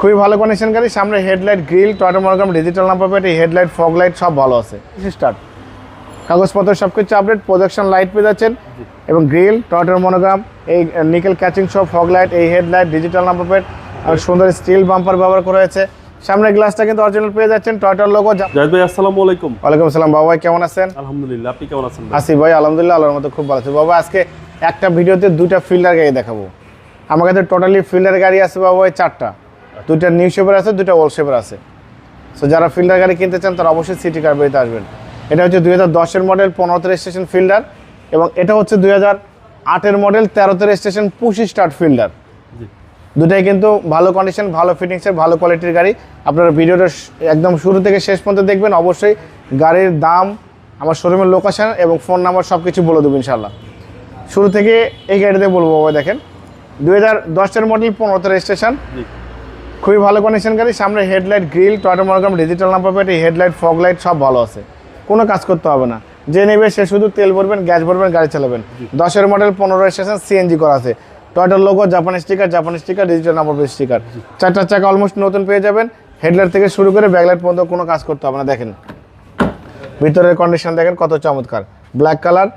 খুবই ভালো কন্ডিশন গাড়ি সামনে headlight grill Toyota monogram digital number plate headlight fog light সব ভালো আছে। স্টার্ট কাগজপত্র সব কিছু আপডেট প্রজেকশন লাইট পেয়ে যাচ্ছেন এবং গ্রিল টয়টার মনোগ্রাম এই নিকেল ক্যাচিং সব ফগ লাইট এই হেডলাইট ডিজিটাল নাম্বার প্লেট আর সুন্দর স্টিল বাম্পার ব্যবহার করা হয়েছে। সামনের গ্লাসটা কিন্তু অরিজিনাল পেয়ে যাচ্ছেন টয়টার লোগো জাহিদ ভাই আসসালামু আলাইকুম। ওয়ালাইকুম আসসালাম বাবা ভাই কেমন আছেন? আলহামদুলিল্লাহ আপনি কেমন আছেন? আসি ভাই আলহামদুলিল্লাহ আল্লাহর মতো খুব ভালো আছে। বাবা আজকে একটা ভিডিওতে দুইটা ফিল্ডার গাড়ি দেখাবো। আমার কাছে টোটালি ফিল্ডার গাড়ি আছে বাবা ভাই চারটা। দুইটা নিউ শেপের আছে দুইটা ওল্ড শেপের আছে। সো যারা ফিল্ডার গাড়ি কিনতে চান তারা অবশ্যই সিটি কার বেরিতে আসবেন। এটা হচ্ছে দুই হাজার দশের মডেল পনেরোতে রেজিস্ট্রেশন ফিল্ডার এবং এটা হচ্ছে দুই হাজার আটের মডেল তেরোতে রেজিস্ট্রেশন পুশি স্টার্ট ফিল্ডার দুটাই কিন্তু ভালো কন্ডিশন ভালো ফিটিংসের ভালো কোয়ালিটির গাড়ি। আপনারা ভিডিওটা একদম শুরু থেকে শেষ পর্যন্ত দেখবেন। অবশ্যই গাড়ির দাম আমার শোরুমের লোকেশান এবং ফোন নাম্বার সব কিছু বলে দেবো ইনশাল্লাহ শুরু থেকে এই গাড়িতে বলব বাবা দেখেন। দুই হাজার দশের মডেল পনেরোতে রেজিস্ট্রেশন খুবই ভালো কন্ডিশন গাড়ি সামনে headlight grill Toyota monogram digital number plate headlight fog light সব ভালো আছে। কোনো কাজ করতে হবে না। যে নেবে সে শুধু তেল ভরবেন গ্যাস ভরবেন গাড়ি চালাবেন। দশের মডেল পনেরো স্টেশন সিএনজি করা আছে। টয়টার logo Japan sticker Japan sticker digital number plate sticker চারটা চাকা অলমোস্ট নতুন পেয়ে যাবেন। হেডলাইট থেকে শুরু করে ব্যাকলাইট পর্যন্ত কোনো কাজ করতে হবে না দেখেন। ভিতরের কন্ডিশন দেখেন কত চমৎকার। ব্ল্যাক কালার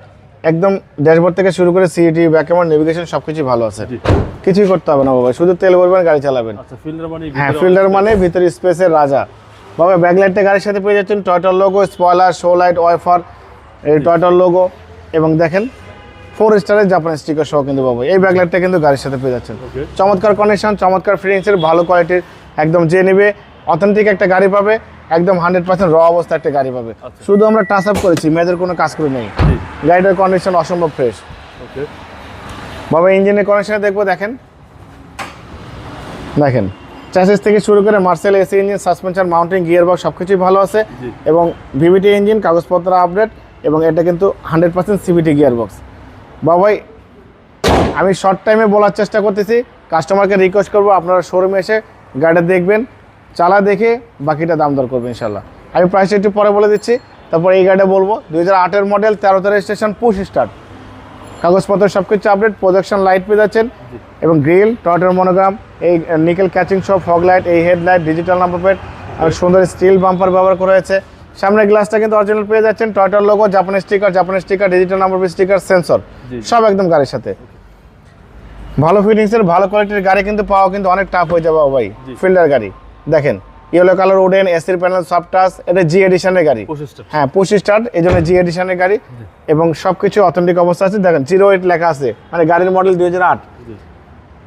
একদম ড্যাশবোর্ড থেকে শুরু করে সিইটি ব্যাক ক্যামেরা নেভিগেশন সব কিছুই ভালো আছে। কিছুই করতে হবে না বাবা শুধু তেল ভরবেন গাড়ি চালাবেন। আচ্ছা ফিল্ডার মানে হ্যাঁ ভিতরে ফিল্ডার মানে ভিতরে স্পেসের রাজা। বাবা ব্যাকলাইটটা গাড়ির সাথে পেয়ে যাচ্ছেন টয়টার logo spoiler show light wiper এই টয়টার লোগো এবং দেখেন ফোর স্টারের জাপান স্টিকার সহ কিন্তু বাবা এই ব্যাকলাইটটা কিন্তু গাড়ির সাথে পেয়ে যাচ্ছেন। চমৎকার কন্ডিশন চমৎকার ফিটিংসের ভালো কোয়ালিটির একদম যে নেবে অথেন্টিক একটা গাড়ি পাবে একদম হান্ড্রেড পার্সেন্ট র অবস্থা একটা গাড়ি পাবে। আচ্ছা। শুধু আমরা টাচ আপ করেছি মেয়েদের কোনো কাজ করে নেই। গাড়িটার কন্ডিশন অসম্ভব ফ্রেশ ওকে বাবা ইঞ্জিনের কন্ডিশনে দেখব দেখেন। দেখেন চ্যাসিস থেকে শুরু করে Marcel AC engine suspension mounting gear box সব কিছুই ভালো আছে। এবং ভিভিটি ইঞ্জিন কাগজপত্র আপডেট এবং এটা কিন্তু hundred percent CVT gear box বাবাই আমি শর্ট টাইমে বলার চেষ্টা করতেছি। কাস্টমারকে রিকোয়েস্ট করব আপনারা শোরুমে এসে গাড়িটা দেখবেন। চালা দেখে বাকিটা দাম দর করবেন ইনশাল্লাহ আমি প্রাইসটা একটু পরে বলে দিচ্ছি। তারপর এই গাড়িটা বলব দুই হাজার আটের মডেল তেরোতে স্টেশন পুশ স্টার্ট কাগজপত্র সব কিছু আপডেট প্রজেকশন লাইট পেয়ে যাচ্ছেন এবং গ্রিল টয়টার মনোগ্রাম এই নিকেল ক্যাচিং সব ফগ লাইট এই হেডলাইট ডিজিটাল নাম্বার প্লেট আর সুন্দর স্টিল বাম্পার ব্যবহার করা হয়েছে। সামনের গ্লাসটা কিন্তু অরিজিনাল পেয়ে যাচ্ছেন টয়টার logo Japan sticker Japan sticker digital number plate sticker sensor সব একদম গাড়ির সাথে। ভালো ফিটিংসের ভালো কোয়ালিটির গাড়ি কিন্তু পাওয়া কিন্তু অনেক টাফ হয়ে যাবে ভাই। ফিল্ডার গাড়ি। দেখেন ইয়েলো কালার উডেন এসির প্যানেল সব টাচ এটা জি এডিশনের গাড়ি। হ্যাঁ পঁচিশ স্টার্ট এই জন্য জি এডিশনের গাড়ি। এবং সব কিছু অথেন্টিক অবস্থা আছে। দেখেন জিরো এইট লেখা আছে। মানে গাড়ির মডেল দুই হাজার আট।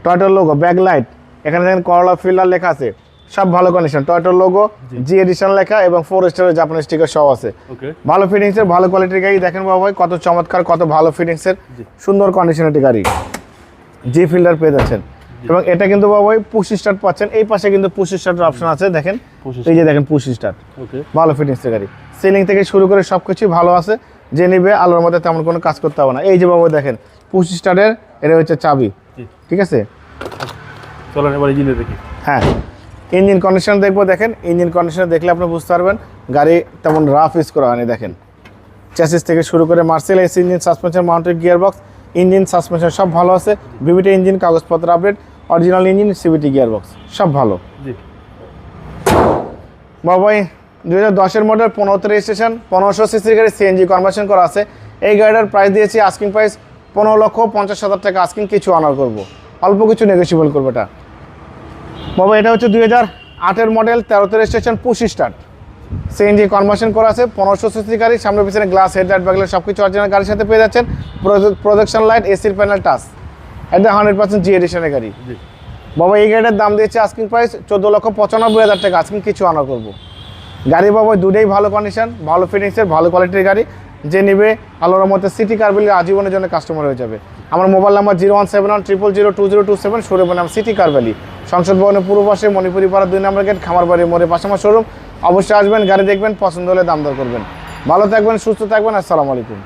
টয়টার লোগো ব্যাক লাইট এখানে দেখেন করলা ফিল্ডার লেখা আছে। সব ভালো কন্ডিশন টয়টার লোগো জি। এডিশন লেখা এবং ফোর স্টারের জাপানি স্টিকার সব আছে। ভালো ফিটিংসের ভালো কোয়ালিটির গাড়ি দেখেন বাবা ভাই কত চমৎকার কত ভালো ফিটিংসের। সুন্দর কন্ডিশনের একটি গাড়ি। জি ফিল্ডার পেয়ে যাচ্ছেন। এবং এটা কিন্তু বাবা ভাই পুশ স্টার্ট পাচ্ছেন। এই পাশে কিন্তু পুশ স্টার্টের অপশন আছে দেখেন। এই যে দেখেন পুশ স্টার্ট ওকে ভালো ফিটিংসের গাড়ি। সিলিং থেকে শুরু করে সব কিছুই ভালো আছে। যে নিবে আলোর মধ্যে তেমন কোনো কাজ করতে হবে না। এই যে বাবু দেখেন পুশ স্টার্টের এটা হচ্ছে চাবি। ঠিক আছে? চলেন এবার ইঞ্জিনে দেখি। হ্যাঁ। ইঞ্জিন কন্ডিশন দেখব দেখেন। ইঞ্জিন কন্ডিশন দেখলে আপনি বুঝতে পারবেন গাড়ি তেমন রাফ ইউজ করা হয়নি দেখেন। চ্যাসিস থেকে শুরু করে Marcel AC engine suspension mounted gear box engine suspension সব ভালো আছে। ভিভিটি ইঞ্জিন কাগজপত্র update original engine CVT gear box সব ভালো। জি। বাবাই দু হাজার দশের মডেল পনেরোতে রেজিস্ট্রেশন পনেরোশো সিসির গাড়ি সিএনজি কনভার্সন করা আছে। এই গাড়িটার প্রাইস দিয়েছি আস্কিং প্রাইস পনেরো লক্ষ পঞ্চাশ হাজার টাকা। আস্কিং কিছু অনার করব। অল্প কিছু নেগোসিয়েবল করব এটা। বাবা এটা হচ্ছে দুই হাজার আটের মডেল তেরোতে registration push start CNG conversion করা আছে পনেরোশো সিসি গাড়ি সামনে পিছনে গ্লাস হেডলাইট ব্যাগলাইট সব কিছু অরিজিনাল গাড়ির সাথে পেয়ে যাচ্ছেন। প্রোজেকশন লাইট এসির প্যানেল টাচ এটা হান্ড্রেড পার্সেন্ট জি এডিশনের গাড়ি। বাবা এই গাড়িটার দাম দিয়েছে আস্কিং প্রাইস চোদ্দ লক্ষ পঁচানব্বই হাজার টাকা আস্কিং কিছু আনা করব। গাড়ি বাবা দুটোই ভালো কন্ডিশন ভালো ফিটিংসের ভালো কোয়ালিটির গাড়ি যে নেবে আলোর মধ্যে সিটি কার আজীবনের জন্য কাস্টমার হয়ে যাবে। আমার mobile number zero one seven one triple zero two zero two seven showroom নাম সিটি কার ভ্যালি সংসদ ভবনের পূর্ব পাশে মণিপুরি পাড়া দুই নম্বর গেট খামার বাড়ি মোড়ে পাশে আমার শোরুম অবশ্যই আসবেন গাড়ি দেখবেন পছন্দ হলে দাম দর করবেন। ভালো থাকবেন সুস্থ থাকবেন আসসালামু আলাইকুম।